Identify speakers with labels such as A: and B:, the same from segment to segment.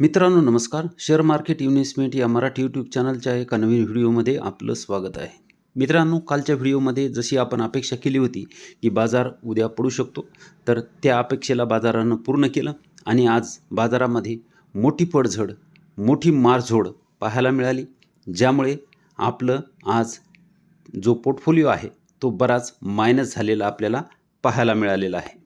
A: मित्रांनो नमस्कार. Share market investment या मराठी यूट्यूब चॅनलच्या एका नवीन व्हिडिओमध्ये आपलं स्वागत आहे. मित्रांनो कालच्या व्हिडिओमध्ये जशी आपण अपेक्षा केली होती की बाजार उद्या पडू शकतो तर त्या अपेक्षेला बाजारानं पूर्ण केलं आणि आज बाजारामध्ये मोठी पडझड मोठी मारझोड पाहायला मिळाली ज्यामुळे आपलं आज जो पोर्टफोलिओ आहे तो बराच मायनस झालेला आपल्याला पाहायला मिळालेला आहे.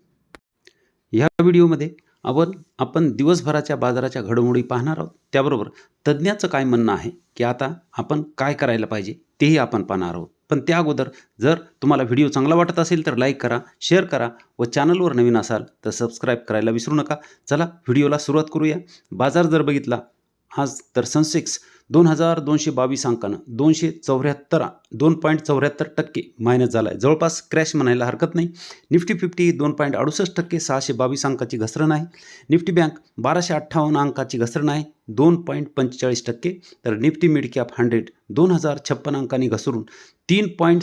A: ह्या व्हिडिओमध्ये आपण आपण दिवसभराच्या बाजाराच्या घडामोडी पाहणार आहोत. त्याबरोबर तज्ज्ञाचं काय म्हणणं आहे की आता आपण काय करायला पाहिजे तेही आपण पाहणार आहोत. पण त्या अगोदर जर तुम्हाला व्हिडिओ चांगला वाटत असेल तर लाईक करा शेअर करा व चॅनलवर नवीन असाल तर सबस्क्राईब करायला विसरू नका. चला व्हिडिओला सुरुवात करूया. बाजार जर बघितला आज तर सनसेक्स दोन हजार दोनशे बावीस अंकानं दोनशे चौऱ्याहत्तर दोन पॉईंट चौऱ्याहत्तर टक्के मायनस झाला आहे जवळपास क्रॅश म्हणायला हरकत नाही. निफ्टी फिफ्टी दोन पॉईंट अडुसष्ट टक्के सहाशे बावीस अंकाची घसरण आहे. निफ्टी बँक बाराशे अठ्ठावन्न अंकाची घसरण आहे. दोन पॉईंट पंचेचाळीस टक्के. तर निफ्टी मिड कॅप हंड्रेड दोन हजार छप्पन अंकांनी घसरून तीन पॉईंट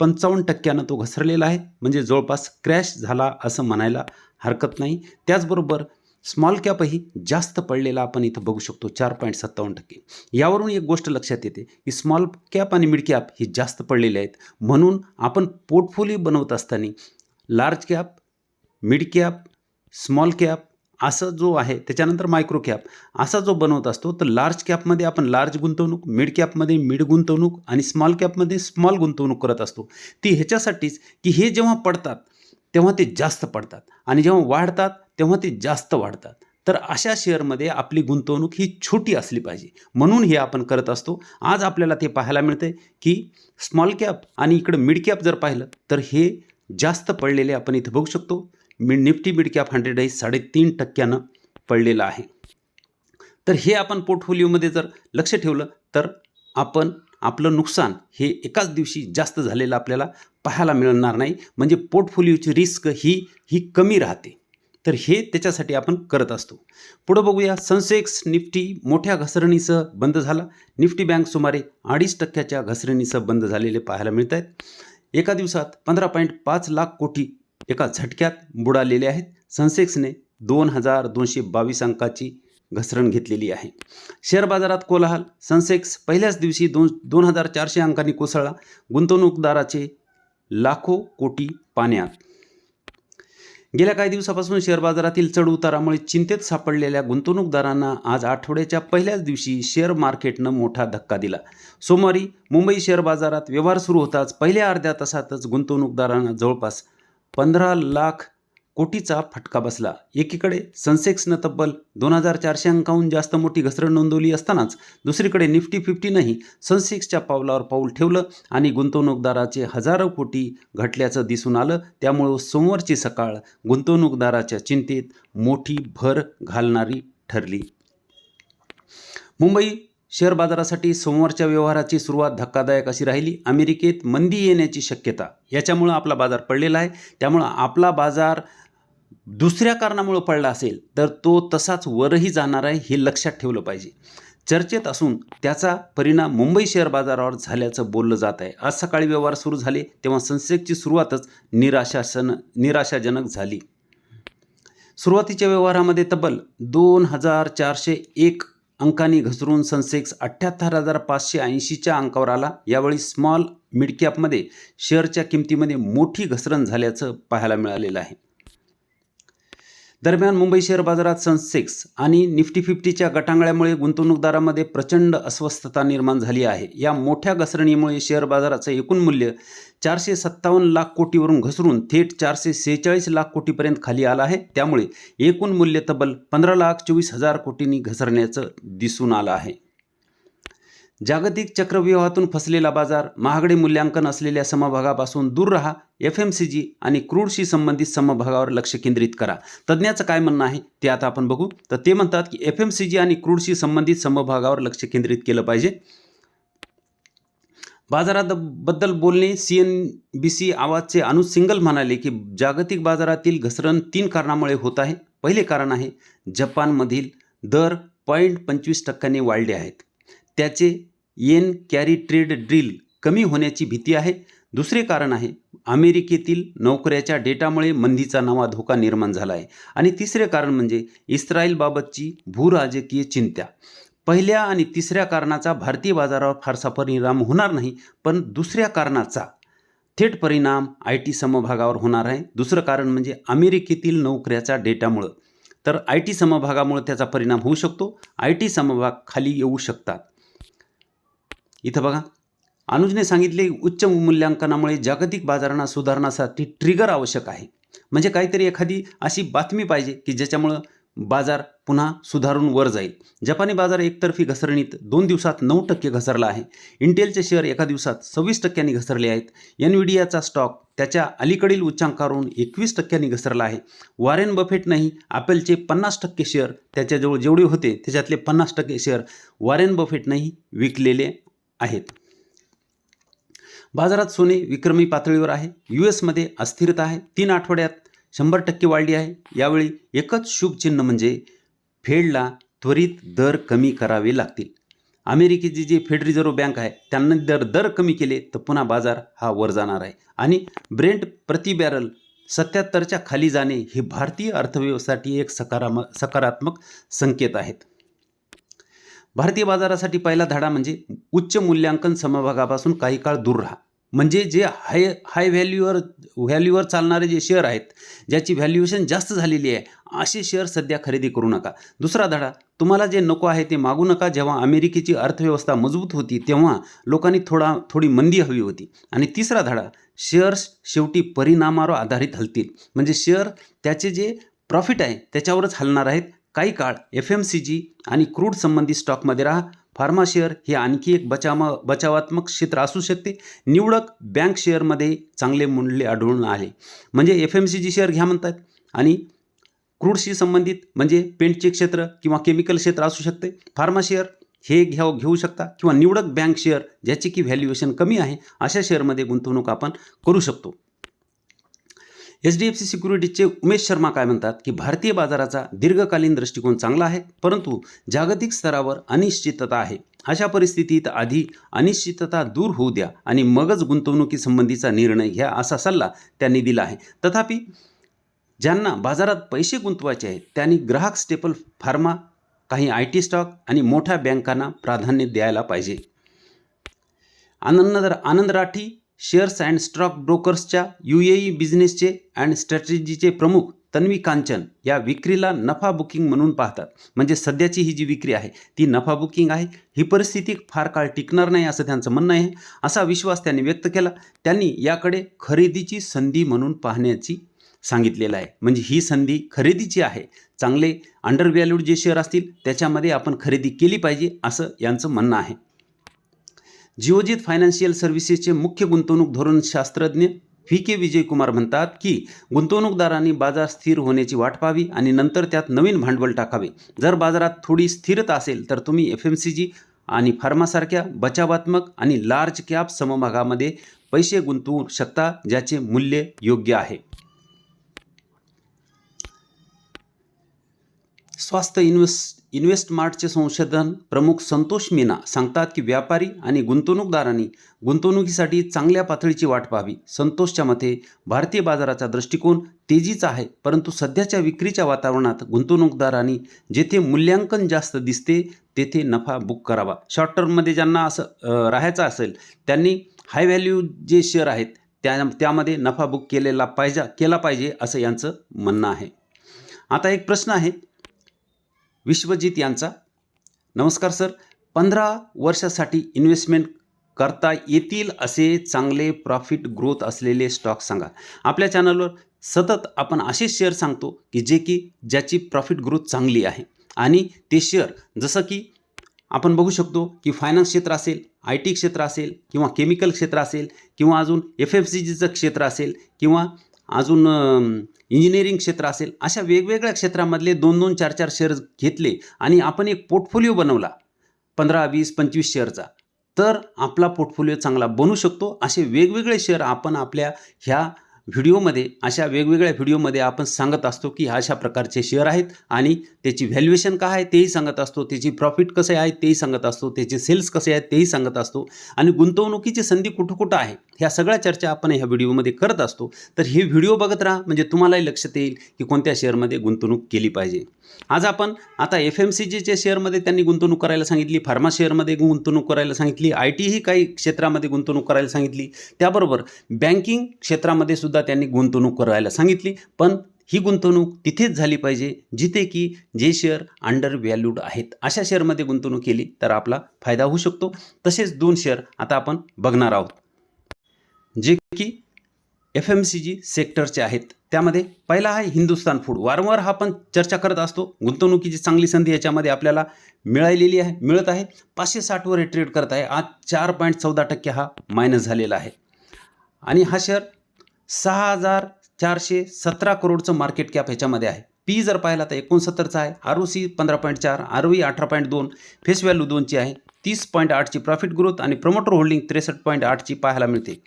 A: पंचावन्न टक्क्यानं तो घसरलेला आहे. म्हणजे जवळपास क्रॅश झाला असं म्हणायला हरकत नाही. त्याचबरोबर स्मॉल कॅपही जास्त पडलेला आपण इथं बघू शकतो चार पॉईंट सत्तावन्न टक्के. यावरून एक गोष्ट लक्षात येते की स्मॉल कॅप आणि मिड कॅप ही जास्त पडलेले आहेत. म्हणून आपण पोर्टफोलिओ बनवत असताना large cap mid cap small cap असं जो आहे त्याच्यानंतर मायक्रो कॅप असा जो बनवत असतो तर लार्ज कॅपमध्ये आपण लार्ज गुंतवणूक मिड कॅपमध्ये मिड गुंतवणूक आणि स्मॉल कॅपमध्ये स्मॉल गुंतवणूक करत असतो. ती ह्याच्यासाठीच की हे जेव्हा पडतात तेव्हा ते जास्त पडतात. आणि जेव्हा वाढतात तेव्हा ते जास्त वाढतात. तर अशा शेअरमध्ये आपली गुंतवणूक ही छोटी असली पाहिजे. म्हणून हे आपण करत असतो. आज आपल्याला ते पाहायला मिळते की स्मॉल कॅप आणि इकडं मिड कॅप जर पाहिलं तर हे जास्त पडलेले आपण इथं बघू शकतो. Mid Nifty mid cap hundred हे साडेतीन टक्क्यानं पडलेलं आहे. तर हे आपण पोर्टफोलिओमध्ये जर लक्ष ठेवलं तर आपण आपलं नुकसान हे एकाच दिवशी जास्त झालेलं आपल्याला पाहायला मिळणार नाही. म्हणजे पोर्टफोलिओची रिस्क ही ही कमी राहते. तर हे त्याच्यासाठी आपण करत असतो. पुढं बघूया. सनसेक्स निफ्टी मोठ्या घसरणीसह बंद झाला. निफ्टी बँक सुमारे अडीच टक्क्याच्या घसरणीसह बंद झालेले पाहायला मिळत आहेत एका दिवसात पंधरा पॉईंट पाच लाख कोटी एका झटक्यात बुडालेले आहेत. सनसेक्सने दोन हजार दोनशे बावीस अंकाची घसरण घेतलेली आहे. शेअर बाजारात कोलाहल. सनसेक्स पहिल्याच दिवशी दोन दोन हजार चारशे अंकांनी कोसळला. गुंतवणूकदाराचे लाखो कोटी पाण्यात. गेल्या काही दिवसापासून शेअर बाजारातील चढउतारामुळे चिंतेत सापडलेल्या गुंतवणूकदारांना आज आठवड्याच्या पहिल्याच दिवशी शेअर मार्केटनं मोठा धक्का दिला. सोमवारी मुंबई शेअर बाजारात व्यवहार सुरू होताच पहिल्या अर्ध्या तासातच गुंतवणूकदारांना जवळपास पंधरा लाख कोटीचा फटका बसला. एकीकडे सनसेक्सनं तब्बल दोन हजार चारशे अंकाहून जास्त मोठी घसरण नोंदवली असतानाच दुसरीकडे निफ्टी फिफ्टीनंही सनसेक्सच्या पावलावर पाऊल ठेवलं आणि गुंतवणूकदाराचे हजारो कोटी घटल्याचं दिसून आलं. त्यामुळं सोमवारची सकाळ गुंतवणूकदाराच्या चिंतेत मोठी भर घालणारी ठरली. मुंबई शेअर बाजारासाठी सोमवारच्या व्यवहाराची सुरुवात धक्कादायक अशी राहिली. अमेरिकेत मंदी येण्याची शक्यता. याच्यामुळं आपला बाजार पडलेला आहे. त्यामुळं आपला बाजार दुसऱ्या कारणामुळं पडला असेल तर तो तसाच वरही जाणार आहे हे लक्षात ठेवलं पाहिजे. चर्चेत असून त्याचा परिणाम मुंबई शेअर बाजारावर झाल्याचं बोललं जात आहे. आज सकाळी व्यवहार सुरू झाले तेव्हा सनसेक्सची सुरुवातच निराशासन निराशाजनक झाली. सुरुवातीच्या व्यवहारामध्ये तब्बल दोन हजार चारशे एक अंकांनी घसरून सनसेक्स अठ्ठ्याहत्तर हजार पाचशे ऐंशीच्या अंकावर आला. यावेळी स्मॉल मिडकॅपमध्ये शेअरच्या किमतीमध्ये मोठी घसरण झाल्याचं पाहायला मिळालेलं आहे. दरम्यान मुंबई शेअर बाजारात सनसेक्स आणि निफ्टी फिफ्टीच्या गटांगळ्यामुळे गुंतवणूकदारांमध्ये प्रचंड अस्वस्थता निर्माण झाली आहे. या मोठ्या घसरणीमुळे शेअर बाजाराचं एकूण मूल्य चारशे सत्तावन्न लाख कोटीवरून घसरून थेट चारशे सेहेचाळीस लाख कोटीपर्यंत खाली आलं आहे. त्यामुळे एकूण मूल्य तब्बल पंधरा लाख चोवीस हजार कोटींनी घसरण्याचं दिसून आलं आहे. जागतिक चक्रव्यूहातून फसलेला बाजार महागडे मूल्यांकन असलेल्या समभागापासून दूर राहा एफ एम सी जी आणि क्रूडशी संबंधित समभागावर लक्ष केंद्रित करा. तज्ज्ञाचं काय म्हणणं आहे ते आता आपण बघू. तर ते म्हणतात की एफ एम सी जी आणि क्रूडशी संबंधित समभागावर लक्ष केंद्रित केलं पाहिजे. बाजाराबद्दल बोलणे सी एन बी सी आवाजचे अनुज सिंगल म्हणाले की जागतिक बाजारातील घसरण तीन कारणामुळे होत आहे. पहिले कारण आहे जपानमधील दर पॉईंट पंचवीस टक्क्यांनी वाढले आहेत. त्याचे येन कॅरी ट्रेड ड्रिल कमी होण्याची भीती आहे. दुसरे कारण आहे अमेरिकेतील नोकऱ्याच्या डेटामुळे मंदीचा नवा धोका निर्माण झाला आहे आणि तिसरे कारण म्हणजे इस्रायलबाबतची भूराजकीय चिंता पहिल्या आणि तिसऱ्या कारणाचा भारतीय बाजारावर फारसा परिणाम होणार नाही पण दुसऱ्या कारणाचा थेट परिणाम आय टी समभागावर होणार आहे. दुसरं कारण म्हणजे अमेरिकेतील नोकऱ्याचा डेटामुळं. तर आय टी समभागामुळे त्याचा परिणाम होऊ शकतो. आय टी समभाग खाली येऊ शकतात. इथं बघा. अनुजने सांगितले उच्च मूल्यांकनामुळे जागतिक बाजारांना सुधारण्यासाठी ट्रिगर आवश्यक आहे. म्हणजे काहीतरी एखादी अशी बातमी पाहिजे की ज्याच्यामुळं बाजार पुन्हा सुधारून वर जाईल. जपानी बाजार एकतर्फी घसरणीत दोन दिवसात नऊ टक्के घसरला आहे. इंटेलचे शेअर एका दिवसात सव्वीस टक्क्यांनी घसरले आहेत. एनविडियाचा स्टॉक त्याच्या अलीकडील उच्चांकावरून एकवीस टक्क्यांनी घसरला आहे. वॉरेन बफेटनंही ॲपलचे पन्नास टक्के शेअर त्याच्याजवळ जेवढे होते त्याच्यातले पन्नास टक्के शेअर वॉरेन बफेटनंही विकलेले आहेत. बाजारात सोने विक्रमी पातळीवर आहे. यू एसमध्ये अस्थिरता आहे. तीन आठवड्यात शंभर टक्के वाढली आहे. यावेळी एकच शुभ चिन्ह म्हणजे फेडला त्वरित दर कमी करावे लागतील. अमेरिकेची जी फेड रिझर्व्ह बँक आहे त्यांना दर दर कमी केले तर पुन्हा बाजार हा वर जाणार आहे. आणि ब्रेंट प्रति बॅरल सत्याहत्तरच्या खाली जाणे हे भारतीय अर्थव्यवस्थेसाठी एक सकाराम सकारात्मक संकेत आहेत. भारतीय बाजारासाठी पहिला धडा म्हणजे उच्च मूल्यांकन समभागापासून काही काळ दूर राहा. म्हणजे जे हाय हाय व्हॅल्यूवर व्हॅल्यूवर चालणारे जे शेअर आहेत ज्याची व्हॅल्युएशन जास्त झालेली आहे असे शेअर सध्या खरेदी करू नका. दुसरा धडा तुम्हाला जे नको आहे ते मागू नका. जेव्हा अमेरिकेची अर्थव्यवस्था मजबूत होती तेव्हा लोकांनी थोडा थोडी मंदी हवी होती. आणि तिसरा धडा शेअर्स शेवटी परिणामावर आधारित हलतील. म्हणजे शेअर त्याचे जे प्रॉफिट आहे त्याच्यावरच हलणार आहेत. काही काळ एफ एम सी जी आणि क्रूड संबंधित स्टॉकमध्ये राहा. फार्मा शेअर हे आणखी एक बचाव बचावात्मक क्षेत्र असू शकते. निवडक बँक शेअरमध्ये चांगले मूल्य आढळून आले. म्हणजे F M C G share घ्या म्हणतात. आणि क्रूडशी संबंधित म्हणजे पेंटचे क्षेत्र किंवा केमिकल क्षेत्र असू शकते. फार्मा शेअर हे घ्या घेऊ शकता. किंवा निवडक बँक शेअर ज्याची की व्हॅल्युएशन कमी आहे अशा शेअरमध्ये गुंतवणूक आपण करू शकतो. एच डी एफ सी सिक्युरिटीजचे उमेश शर्मा काय म्हणतात की भारतीय बाजाराचा दीर्घकालीन दृष्टिकोन चांगला आहे परंतु जागतिक स्तरावर अनिश्चितता आहे. अशा परिस्थितीत आधी अनिश्चितता दूर होऊ द्या आणि मगच गुंतवणुकीसंबंधीचा निर्णय घ्या असा सल्ला त्यांनी दिला आहे. तथापि ज्यांना बाजारात पैसे गुंतवायचे आहेत त्यांनी ग्राहक स्टेपल फार्मा काही आय टी स्टॉक आणि मोठ्या बँकांना प्राधान्य द्यायला पाहिजे. Anand Anand Rathi shares and stock ब्रोकर्सच्या U A E बिझनेसचे अँड स्ट्रॅटेजीचे प्रमुख तन्वी कांचन या विक्रीला नफा बुकिंग म्हणून पाहतात. म्हणजे सध्याची ही जी विक्री आहे ती नफा बुकिंग आहे. ही परिस्थिती फार काळ टिकणार नाही असं त्यांचं म्हणणं आहे. असा विश्वास त्यांनी व्यक्त केला. त्यांनी याकडे खरेदीची संधी म्हणून पाहण्याची सांगितलेलं आहे. म्हणजे ही संधी खरेदीची आहे. चांगले अंडर व्हॅल्यूड जे शेअर असतील त्याच्यामध्ये आपण खरेदी केली पाहिजे असं यांचं म्हणणं आहे. जिओजित फायनान्शियल सर्व्हिसेसचे मुख्य गुंतवणूक धोरण शास्त्रज्ञ व्ही के विजयकुमार म्हणतात की गुंतवणूकदारांनी बाजार स्थिर होण्याची वाट पाहावी आणि नंतर त्यात नवीन भांडवल टाकावे. जर बाजारात थोडी स्थिरता असेल तर तुम्ही एफ एम सी जी आणि फार्मासारख्या बचावात्मक आणि लार्ज कॅप समभागामध्ये पैसे गुंतवू शकता ज्याचे मूल्य योग्य आहे. स्वास्थ्य इन्व्हेस्ट इन्व्हेस्टमार्टचे संशोधन प्रमुख संतोष मीना सांगतात की व्यापारी आणि गुंतवणूकदारांनी गुंतवणुकीसाठी चांगल्या पातळीची वाट पाहावी. संतोषच्या मते भारतीय बाजाराचा दृष्टिकोन तेजीचा आहे परंतु सध्याच्या विक्रीच्या वातावरणात गुंतवणूकदारांनी जेथे मूल्यांकन जास्त दिसते तेथे नफा बुक करावा. शॉर्ट टर्ममध्ये ज्यांना असं राहायचं असेल त्यांनी हाय व्हॅल्यू जे शेअर आहेत त्या त्यामध्ये नफा बुक केलेला पाहिजे केला पाहिजे असं यांचं म्हणणं आहे. आता एक प्रश्न आहे विश्वजित यांचा. नमस्कार सर. पंधरा वर्षासाठी इन्व्हेस्टमेंट करता येतील असे चांगले प्रॉफिट ग्रोथ असलेले स्टॉक सांगा. आपल्या चॅनलवर सतत आपण असे शेअर सांगतो की जे की ज्याची प्रॉफिट ग्रोथ चांगली आहे. आणि ते शेअर जसं की आपण बघू शकतो की फायनान्स क्षेत्र असेल आय टी क्षेत्र असेल किंवा केमिकल क्षेत्र असेल किंवा अजून एफ एफ सी जीचं क्षेत्र असेल किंवा अजून इंजिनिअरिंग क्षेत्र असेल अशा वेगवेगळ्या क्षेत्रामधले दोन दोन चार चार शेअर्स घेतले आणि आपण एक पोर्टफोलिओ बनवला पंधरा वीस पंचवीस शेअरचा तर आपला पोर्टफोलिओ चांगला बनू शकतो असे वेगवेगळे शेअर आपण आपल्या ह्या व्हिडिओमध्ये अशा वेगवेगळ्या व्हिडिओमध्ये आपण सांगत असतो की अशा प्रकारचे शेअर आहेत आणि त्याची व्हॅल्युएशन काय आहे तेही सांगत असतो त्याची प्रॉफिट कसे आहे तेही सांगत असतो त्याचे सेल्स कसे आहेत तेही सांगत असतो आणि गुंतवणुकीची संधी कुठं कुठं आहे ह्या सगळ्या चर्चा आपण ह्या व्हिडिओमध्ये करत असतो. तर हे व्हिडिओ बघत राहा म्हणजे तुम्हालाही लक्षात येईल की कोणत्या शेअरमध्ये गुंतवणूक केली पाहिजे. आज आपण आता एफ एम सी जीच्या शेअरमध्ये त्यांनी गुंतवणूक करायला सांगितली फार्मा शेअरमध्ये गुंतवणूक करायला सांगितली आय टी ही काही क्षेत्रामध्ये गुंतवणूक करायला सांगितली. त्याबरोबर बँकिंग क्षेत्रामध्ये सुद्धा त्यांनी गुंतवणूक करायला सांगितली. पण ही गुंतवणूक तिथेच झाली पाहिजे जिथे की जे शेअर अंडर व्हॅल्यूड आहेत. अशा शेअरमध्ये गुंतवणूक केली तर आपला फायदा होऊ शकतो. तसेच दोन शेअर आता आपण बघणार आहोत. जे की एफ एम सी जी सेक्टरचे आहेत. त्यामध्ये पहिला आहे हिंदुस्तान फूड वारंवार हा आपण चर्चा करत असतो. गुंतवणुकीची चांगली संधी याच्यामध्ये आपल्याला मिळालेली आहे मिळत आहे. पाचशे साठवर ट्रेड करत आहे. आज चार पॉईंट चौदा टक्के हा मायनस झालेला आहे. आणि हा शेअर सहा हजार चारशे सतरा करोडचं मार्केट कॅप ह्याच्यामध्ये आहे. पी जर पाहिला तर एकोणसत्तरचा आहे. आर ओ सी पंधरा पॉईंट चार आर ओ ई अठरा पॉईंट दोन फेस व्हॅल्यू दोनची आहे. तीस पॉईंट आठची प्रॉफिट ग्रोथ आणि प्रमोटर होल्डिंग त्रेसष्ट पॉईंट आठची पाहायला मिळते.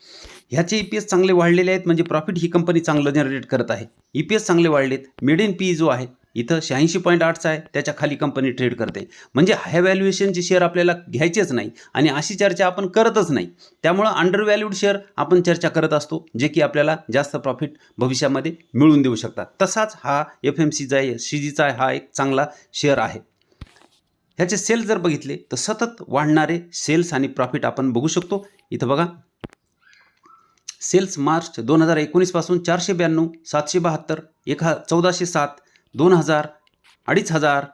A: ह्याचे ई पी एस चांगले वाढलेले आहेत म्हणजे प्रॉफिट ही कंपनी चांगलं जनरेट करत आहे. ई पी एस चांगले वाढलेत मिड इन पी जो आहे इथं शहाऐंशी पॉईंट आठचा आहे त्याच्याखाली कंपनी ट्रेड करते. म्हणजे हाय व्हॅल्युएशनचे शेअर आपल्याला घ्यायचेच नाही आणि अशी चर्चा आपण करतच नाही. त्यामुळं अंडर व्हॅल्यूड शेअर आपण चर्चा करत असतो जे की आपल्याला जास्त प्रॉफिट भविष्यामध्ये मिळवून देऊ शकतात. तसाच हा एफ एम सीचा सी जीचा हा एक चांगला शेअर आहे. ह्याचे सेल्स जर बघितले तर सतत वाढणारे सेल्स आणि प्रॉफिट आपण बघू शकतो. इथं बघा. सेल्स मार्च दोन हजार एकोणीसपासून चारशे ब्याण्णव सातशे बहात्तर एक हा चौदाशे सात दोन हजार अडीच हजार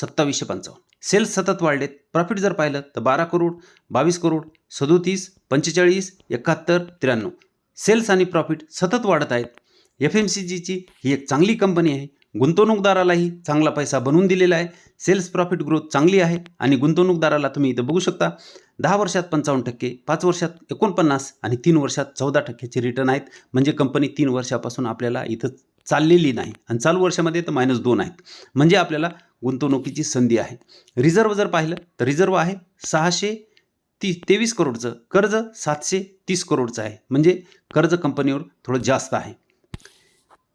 A: सत्तावीसशे पंचावन्न. सेल्स सतत वाढलेत. प्रॉफिट जर पाहिलं तर बारा करोड बावीस करोड सदोतीस पंचेचाळीस एकाहत्तर त्र्याण्णव. सेल्स आणि प्रॉफिट सतत वाढत आहेत. एफ एम सी जीची ही एक चांगली कंपनी आहे. गुंतवणूकदारालाही चांगला पैसा बनवून दिलेला आहे. सेल्स प्रॉफिट ग्रोथ चांगली आहे आणि गुंतवणूकदाराला तुम्ही इथं बघू शकता. दहा वर्षात पंचावन्न टक्के पाच वर्षात एकोणपन्नास आणि तीन वर्षात चौदा टक्क्याचे रिटर्न आहेत. म्हणजे कंपनी तीन वर्षापासून आपल्याला इथं चाललेली नाही आणि चालू वर्षामध्ये तर मायनस दोन आहेत. म्हणजे आपल्याला गुंतवणुकीची संधी आहे. रिझर्व जर पाहिलं तर रिझर्व आहे सहाशे ती तेवीस करोडचं. कर्ज सातशे तीस करोडचं आहे. म्हणजे कर्ज कंपनीवर थोडं जास्त आहे.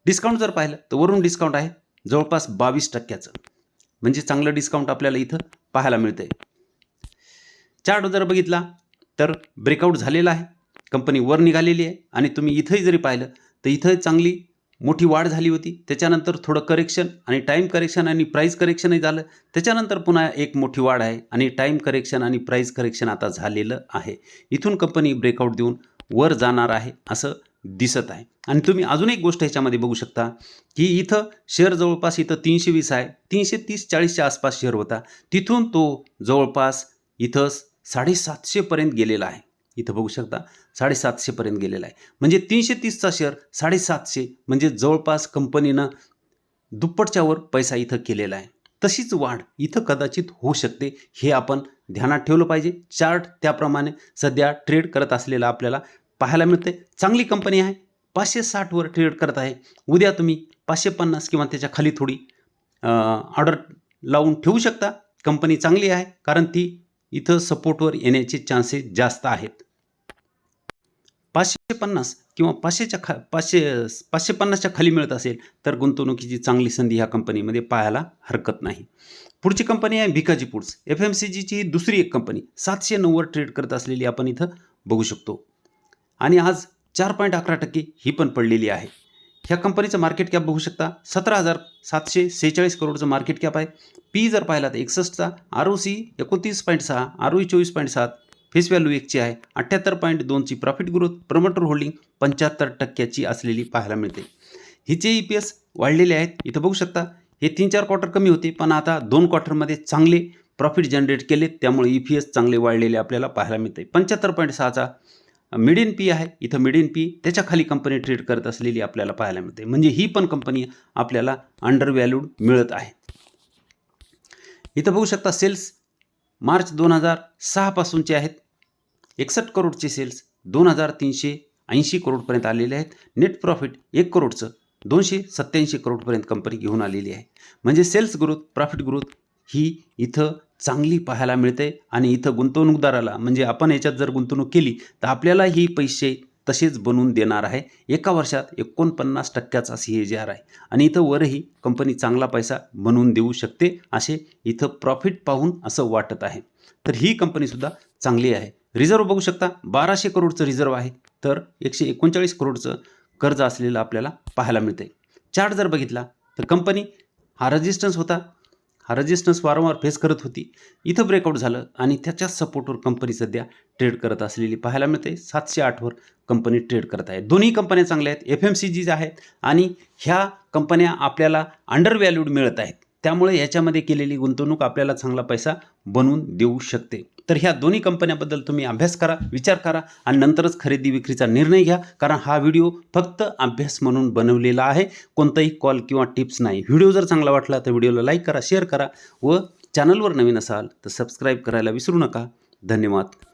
A: डिस्काउंट जर पाहिलं तर वरून डिस्काउंट आहे जवळपास बावीस टक्क्याचं. म्हणजे चांगलं डिस्काउंट आपल्याला इथं पाहायला मिळतं आहे चार्ट जर बघितला तर ब्रेकआउट झालेला आहे. कंपनी वर निघालेली आहे. आणि तुम्ही इथंही जरी पाहिलं तर इथं चांगली मोठी वाढ झाली होती. त्याच्यानंतर थोडं करेक्शन आणि टाईम करेक्शन आणि प्राईस करेक्शनही झालं. त्याच्यानंतर पुन्हा एक मोठी वाढ आहे आणि टाईम करेक्शन आणि प्राईस करेक्शन आता झालेलं आहे. इथून कंपनी ब्रेकआउट देऊन वर जाणार आहे असं दिसत आहे. आणि तुम्ही अजून एक गोष्ट ह्याच्यामध्ये बघू शकता की इथं शेअर जवळपास इथं तीनशे वीस आहे. तीनशे तीस चाळीसच्या आसपास शेअर होता. तिथून तो जवळपास इथं साडेसातशेपर्यंत गेलेला आहे. इथं बघू शकता साडेसातशेपर्यंत गेलेला आहे. म्हणजे तीनशे तीसचा शेअर साडेसातशे म्हणजे जवळपास कंपनीनं दुप्पटच्यावर पैसा इथं केलेला आहे. तशीच वाढ इथं कदाचित होऊ शकते हे आपण ध्यानात ठेवलं पाहिजे. चार्ट त्याप्रमाणे सध्या ट्रेड करत असलेला आपल्याला पाहायला मिळते चांगली कंपनी आहे. पाचशे साठवर ट्रेड करत आहे. उद्या तुम्ही पाचशे पन्नास किंवा त्याच्याखाली थोडी ऑर्डर लावून ठेवू शकता. कंपनी चांगली आहे कारण ती इथं सपोर्टवर येण्याचे चान्सेस जास्त आहेत. पाचशे पन्नास किंवा पाचशेच्या खा पाचशे पाचशे पन्नासच्या खाली मिळत असेल तर गुंतवणुकीची चांगली संधी ह्या कंपनीमध्ये पाहायला हरकत नाही. पुढची कंपनी आहे Bhikaji Foods F M C जीची ही दुसरी एक कंपनी सातशे नव्वद ट्रेड करत असलेली आपण इथं बघू शकतो. आणि आज चार पॉईंट अकरा टक्के ही पण पडलेली आहे. ह्या कंपनीचं मार्केट कॅप बघू शकता. सतरा हजार सातशे सेहेचाळीस करोडचं मार्केट कॅप आहे. पी जर पाहिला तर एकसष्टचा आर ओ सी एकोणतीस पॉईंट सहा आर ओ ई चोवीस पॉईंट सात फेस व्हॅल्यू एकची आहे. अठ्ठ्याहत्तर पॉईंट दोनची प्रॉफिट ग्रोथ प्रमोटर होल्डिंग पंच्याहत्तर टक्क्याची असलेली पाहायला मिळते. हिचे ई पी एस वाढलेले आहेत. इथं बघू शकता हे तीन चार क्वार्टर कमी होते पण आता दोन क्वार्टरमध्ये चांगले प्रॉफिट जनरेट केले. त्यामुळे ई पी एस चांगले वाढलेले आपल्याला पाहायला मिळते. पंच्याहत्तर पॉईंट सहाचा मिड इन पी आहे. इथं मिड इन पी त्याच्याखाली कंपनी ट्रेड करत असलेली आपल्याला पाहायला मिळते. म्हणजे ही पण कंपनी आपल्याला अंडर व्हॅल्यूड मिळत आहे. इथं बघू शकता सेल्स मार्च दोन हजार सहापासूनचे आहेत. एकसष्ट करोडचे सेल्स दोन हजार तीनशे ऐंशी करोडपर्यंत आलेले आहेत. नेट प्रॉफिट एक करोडचं दोनशे सत्त्याऐंशी करोडपर्यंत कंपनी घेऊन आलेली आहे. म्हणजे सेल्स ग्रोथ प्रॉफिट ग्रोथ ही इथं चांगली पाहायला मिळते आणि इथं गुंतवणूकदाराला म्हणजे आपण याच्यात जर गुंतवणूक केली तर आपल्याला ही पैसे तसेच बनवून देणार आहे. एका वर्षात एकोणपन्नास टक्क्याचा सी ए जी आर आहे आणि इथं वरही कंपनी चांगला पैसा बनवून देऊ शकते असे इथं प्रॉफिट पाहून असं वाटत आहे. तर ही कंपनीसुद्धा चांगली आहे. रिझर्व बघू शकता बाराशे करोडचं रिझर्व आहे तर एकशे एकोणचाळीस करोडचं कर्ज असलेलं आपल्याला पाहायला मिळते चार्ट जर बघितला तर कंपनी हा रजिस्टन्स होता हा रजिस्टन्स वारंवार फेस करत होती. इथं ब्रेकआउट झालं आणि त्याच्याच सपोर्टवर कंपनी सध्या ट्रेड करत असलेली पाहायला मिळते. सातशे आठवर कंपनी ट्रेड करत आहे. दोन्ही कंपन्या चांगल्या आहेत. एफ एम सी जी आहेत आणि ह्या कंपन्या आपल्याला अंडर व्हॅल्यूड मिळत आहेत. त्यामुळे याच्यामध्ये केलेली गुंतवणूक आपल्याला चांगला पैसा बनवून देऊ शकते. तर ह्या दोन्ही कंपन्याबद्दल तुम्ही अभ्यास करा विचार करा आणि नंतरच खरेदी विक्रीचा निर्णय घ्या. कारण हा व्हिडिओ फक्त अभ्यास म्हणून बनवलेला आहे. कोणताही कॉल किंवा टिप्स नाही. व्हिडिओ जर चांगला वाटला तर व्हिडिओला लाईक करा शेअर करा व चॅनलवर नवीन असाल तर सबस्क्राईब करायला विसरू नका. धन्यवाद.